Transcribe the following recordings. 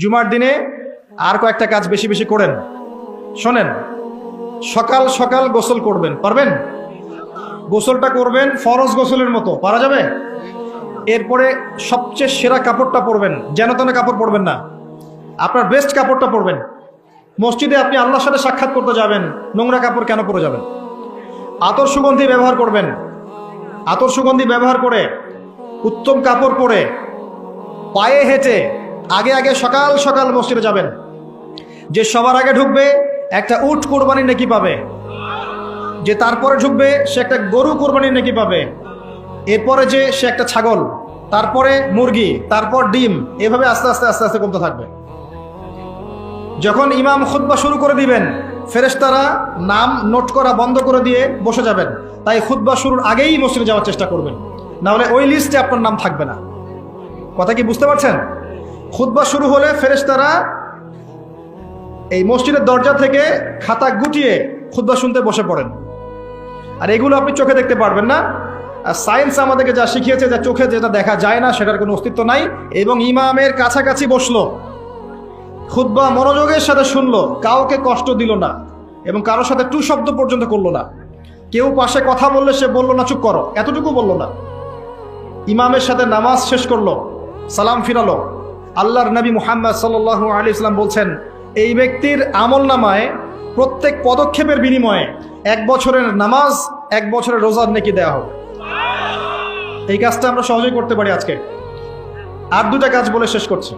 জুমার দিনে আর কয়েকটা কাজ বেশি বেশি করেন। শোনেন, সকাল সকাল গোসল করবেন, পারবেন? গোসলটা করবেন ফরজ গোসলের মতো, পারা যাবে? এরপরে সবচেয়ে সেরা কাপড়টা পরবেন, যেন তেন কাপড় পরবেন না। আপনার বেস্ট কাপড়টা পরবেন। মসজিদে আপনি আল্লাহর সাথে সাক্ষাৎ করতে যাবেন, নোংরা কাপড় কেন পরে যাবেন? আতর সুগন্ধি ব্যবহার করবেন। আতর সুগন্ধি ব্যবহার করে উত্তম কাপড় পরে পায়ে হেঁটে আগে আগে সকাল সকাল মসজিদে যাবেন। যে সবার আগে ঢুকবে, একটা উট কোরবানি নাকি পাবে। যে তারপরে ঢুকবে, সে একটা গরু কোরবানি নাকি পাবে। এরপরে যে সে একটা ছাগল, তারপরে মুরগি, তারপর ডিম, এভাবে আস্তে আস্তে আস্তে আস্তে কমতে থাকবে। যখন ইমাম খুতবা শুরু করে দিবেন, ফেরেশতারা নাম নোট করা বন্ধ করে দিয়ে বসে যাবেন। তাই খুতবা শুরুর আগেই মসজিদে যাওয়ার চেষ্টা করবেন। নাহলে ওই লিস্টে আপনার নাম থাকবে না। কথা কি বুঝতে পারছেন? খুতবা শুরু হলে ফেরেশতারা এই মসজিদের দরজা থেকে খাতা গুটিয়ে খুতবা শুনতে বসে পড়েন। আর এগুলো আপনি চোখে দেখতে পারবেন না। আর সায়েন্স আমাদেরকে যা শিখিয়েছে, যা চোখে যেটা দেখা যায় না, সেটার কোনো অস্তিত্ব নাই এবং ইমামের কাছাকাছি বসল। খুদ্া মনোযোগের সাথে শুনলো, কাউকে কষ্ট দিল না এবং কারোর সাথে টু শব্দ পর্যন্ত করল না। কেউ পাশে কথা বললে সে বলল, না, চুপ করো। এতটুকু বলল না। ইমামের সাথে নামাজ শেষ করল, সালাম ফিরালো। আল্লাহর নবী মুহাম্মদ সাল আলী ইসলাম বলছেন, এই ব্যক্তির আমল নামায় প্রত্যেক পদক্ষেপের বিনিময়ে এক বছরের নামাজ, এক বছরের রোজার নেকি দেওয়া হবে এই কাজটা আমরা সহজেই করতে পারি আজকে। আর দুটা কাজ বলে শেষ করছে।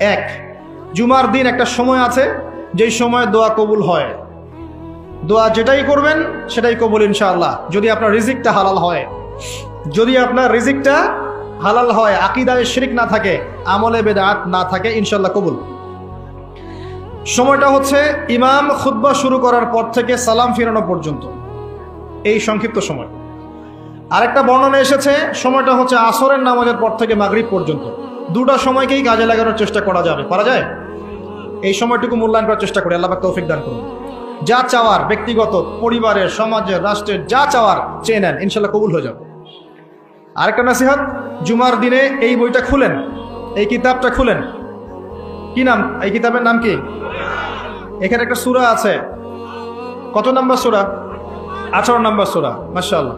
এক, জুমার দিন একটা সময় আছে, যেই সময় দোয়া কবুল হয়। দোয়া যেটাই করবেন, সেটাই কবুল ইনশাআল্লাহ। যদি আপনার রিজিকটা হালাল হয়। যদি আপনার রিজিকটা হালাল হয়, আকিদায় শিরিক না থাকে, আমলে বেদাত না থাকে ইনশাল্লাহ কবুল। সময়টা হচ্ছে ইমাম খুতবা শুরু করার পর থেকে সালাম ফিরানো পর্যন্ত। এই সংক্ষিপ্ত সময়। আরেকটা বর্ণনা এসেছে, সময়টা হচ্ছে আসরের নামাজের পর থেকে মাগরিব পর্যন্ত। দুটা সময়কেই কাজে লাগানোর চেষ্টা করা যাবে। পারা যায়? এই সময়টুকু মূল্যায়ন করার চেষ্টা করি। আল্লাহ তৌফিক দান করুন। যা চাওয়ার ব্যক্তিগত, পরিবারের, সমাজের, রাষ্ট্রের যা চাওয়ার চেয়ে নেন ইনশাল্লাহ কবুল হয়ে যাবে। আরেকটা নাসিহাত জুমার দিনে এই বইটা খুলেন, এই কিতাবটা খুলেন। কি নাম? এই কিতাবের নাম কি? এখানে একটা সুরা আছে। কত নাম্বার সুরা? আঠারো নাম্বার সুরা মার্শাল্লাহ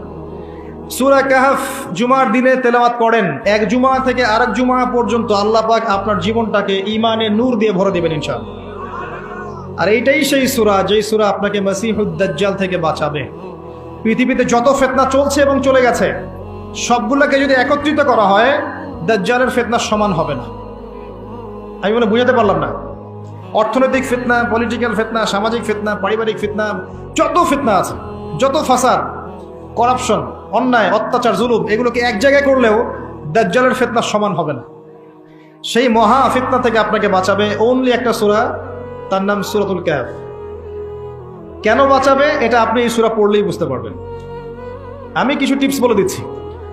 সুরা কাহাফ জুমার দিনে তেলাওয়াত করেন। এক জুমা থেকে আরেক জুমা পর্যন্ত আল্লাহ পাক আপনার জীবনটাকে ইমানে নূর দিয়ে ভরে দেবেন ইনশাআল্লাহ। আর এইটাই সেই সুরা, যেই সুরা আপনাকে মাসিহুদ্দাজ্জাল থেকে বাঁচাবে। পৃথিবীতে যত ফেতনা চলছে এবং চলে গেছে সবগুলোকে যদি একত্রিত করা হয়, দাজ্জালের ফেতনা সমান হবে না। আমি বলে বুঝাতে পারলাম না। অর্থনৈতিক ফিতনা পলিটিক্যাল ফিতনা, সামাজিক ফিতনা, পারিবারিক ফিতনা, যত ফিতনা আছে, যত ফাসাদ করাপশন অন্যায়, অত্যাচার, জুলুম, এগুলোকে এক জায়গায় করলেও দাজ্জালের ফিতনা সমান হবে না। সেই মহা ফিতনা থেকে আপনাকে বাঁচাবে ওনলি একটা সুরা, তার নাম সুরাতুল ক্যাফ কেন বাঁচাবে, এটা আপনি এই সুরা পড়লেই বুঝতে পারবেন। আমি কিছু টিপস বলে দিচ্ছি।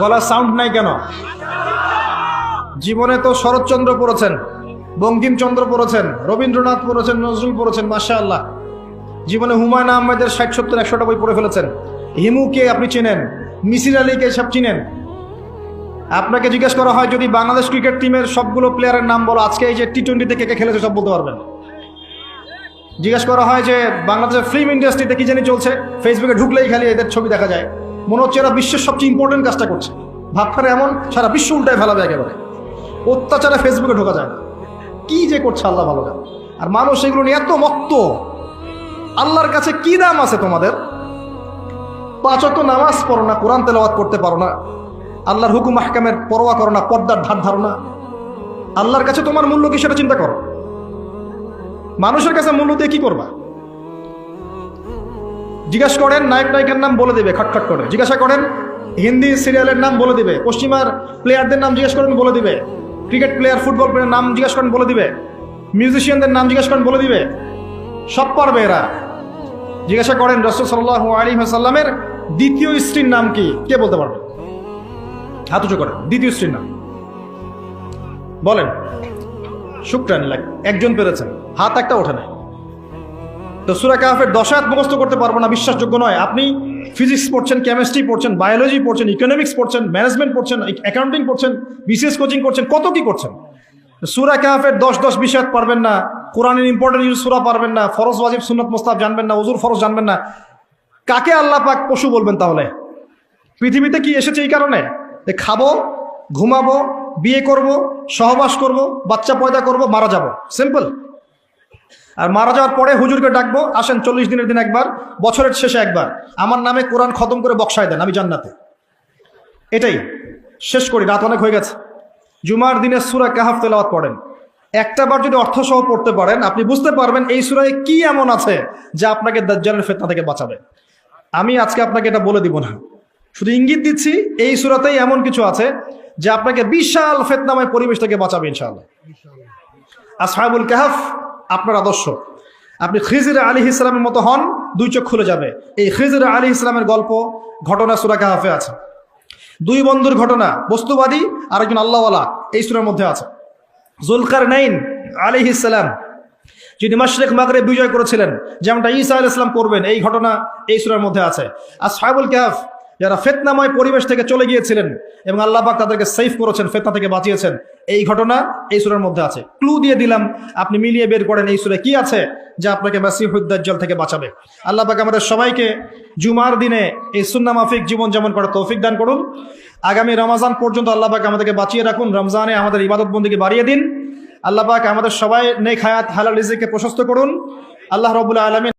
গলা সাউন্ড নাই কেন? জীবনে তো শরৎচন্দ্র পড়েছেন, বঙ্কিমচন্দ্র পড়েছেন, রবীন্দ্রনাথ পড়েছেন, নজরুল পড়েছেন মাসা আল্লাহ জীবনে হুমায়ুন আহমেদের ষাট, সত্তর, একশোটা বই পড়ে ফেলেছেন। হিমুকে আপনি চিনেন, মিসির আলীকে সব চিনেন। আপনাকে জিজ্ঞেস করা হয়, যদি বাংলাদেশ ক্রিকেট টিমের সবগুলো প্লেয়ারের নাম বলো, আজকে এই যে টি টোয়েন্টিতে কে কে খেলেছে সব বলতে পারবেন। জিজ্ঞেস করা হয় যে, বাংলাদেশের ফিল্ম ইন্ডাস্ট্রিতে কি জানি চলছে ফেসবুকে ঢুকলেই খালি এদের ছবি দেখা যায়। মনে হচ্ছে এরা বিশ্বের সবচেয়ে ইম্পর্টেন্ট কাজটা করছে। ভাবখানে এমন সারা বিশ্ব উল্টায় ফেলাবে একেবারে। অত্যাচারে ফেসবুকে ঢোকা যায় না। কি যে করছে আল্লাহ ভালো জানে। আর মানুষ এগুলো নিয়ে এত মত্ত। আল্লাহর কাছে কি দাম আছে তোমাদের? পাঁচক নামাজ পড়ো না, কোরআন তেলাওয়াত করতে পারো না। আল্লাহর হুকুম আহকামের পরোয়া করো না, পর্দার ধার ধারো না। আল্লাহর কাছে তোমার মূল্য কি সেটা চিন্তা করো। মানুষের কাছে মূল্য দিয়ে কি করবা? জিজ্ঞেস করেন, নায়ক নায়িকার নাম বলে দেবে, খটখট করে। জিজ্ঞাসা করেন, হিন্দি সিরিয়ালের নাম বলে দিবে, পশ্চিমার প্লেয়ারদের নাম জিজ্ঞেস করেন, বলে দিবে। ক্রিকেট প্লেয়ার ফুটবল প্লেয়ার নাম জিজ্ঞেস করেন, বলে দিবে। মিউজিশিয়ানদের নাম জিজ্ঞেস করেন, বলে দিবে। সব পারবে এরা। জিজ্ঞাসা করেন, রসুল সাল্লাহ আলী সাল্লামের দ্বিতীয় স্ত্রীর নাম কি? কে বলতে পারবে? হাত উঁচু করেন, দ্বিতীয় স্ত্রীর নাম। বলেন শুক্রান লাগ একজন পেরেছেন, হাত একটা ওঠে নাই। তো সুরা কাহাফের দশায়াত মুখস্থ করতে পারব না, বিশ্বাসযোগ্য নয়। আপনি ফিজিক্স পড়ছেন কেমিস্ট্রি পড়ছেন বায়োলজি পড়ছেন ইকোনমিক্স পড়ছেন ম্যানেজমেন্ট পড়ছেন অ্যাকাউন্টিং পড়ছেন বিসিএস কোচিং করছেন, কত কি করছেন? সুরা কাহাফের দশ দশ বিষয় পারবেন না, কোরআনের ইম্পর্টেন্ট ইউজ সুরা পারবেন না, ফরজ ওয়াজিব, সুন্নত মোস্তাব জানবেন না ওজুর ফরজ জানবেন না। কাকে আল্লাহ পাক পশু বলবেন তাহলে? পৃথিবীতে কি এসেছে এই কারণে? যে খাব, ঘুমাবো, বিয়ে করব, সহবাস করব, বাচ্চা পয়দা করব, মারা যাব। সিম্পল আর মারা যাওয়ার পরে হুজুরকে ডাকবো, আসেন চল্লিশ দিনের দিন একবার, বছরের শেষে একবার। আমার নামে কোরআন খতম করে বক্সায় দেন, আমি জান্নাতে। এটাই। শেষ করি, রাত অনেক হয়ে গেছে। জুমার দিনে সুরা কাহাফ তেলাওয়াত পড়েন। একটা বার যদি অর্থ সহ পড়তে পারেন, আপনি বুঝতে পারবেন এই সুরায় কি এমন আছে যা আপনাকে দাজ্জালের ফেতনা থেকে বাঁচাবে। আমি আজকে আপনাকে এটা বলে দিব না। শুধু ইঙ্গিত দিচ্ছি, এই সুরাতেই এমন কিছু আছে যে আপনাকে বিশাল ফেতনাময় পরিবেশ থেকে বাঁচাবে ইনশাআল্লাহ। আসহাবুল কাহাফ আপনার আদর্শ। আপনি খিজির আলী ইসলামের মতো হন, দুই চোখ খুলে যাবে। এই খিজির আলী ইসলামের গল্প, ঘটনা সুরা কাহাফে আছে। দুই বন্ধুর ঘটনা, বস্তুবাদী আর একজন আল্লাহওয়ালা, এই সুরের মধ্যে আছে। জুলকার নাইন আলী ইসলাম যিনি মাশরেক মাগরে বিজয় করেছিলেন, যেমনটা ঈসা আল ইসলাম করবেন এই ঘটনা এই সুরের মধ্যে আছে। আর সাহেবুল কাহাফ যারা ফেতনাময় পরিবেশ থেকে চলে গিয়েছিলেন এবং আল্লাহ পাক তাদেরকে সেফ করেছেন, ফেতনা থেকে বাঁচিয়েছেন, এই ঘটনা এই সুরের মধ্যে আছে। ক্লু দিয়ে দিলাম, আপনি মিলিয়ে বের করেন এই সুরে কি আছে যা আপনাকে মাসিহুদ্দাজ্জাল থেকে বাঁচাবে। আল্লাহ পাক আমাদের সবাইকে জুমার দিনে এই সুন্না মাফিক জীবন যেমন করে তৌফিক দান করুন। আগামী রমাজান পর্যন্ত আল্লাহ পাক আমাদেরকে বাঁচিয়ে রাখুন। রমজানে আমাদের ইবাদত বন্দীকে বাড়িয়ে দিন। আল্লাহ পাক আমাদের সবাই নেক হায়াত, হালাল রিজিককে প্রশস্ত করুন। আল্লাহ রবুল্লা আলমী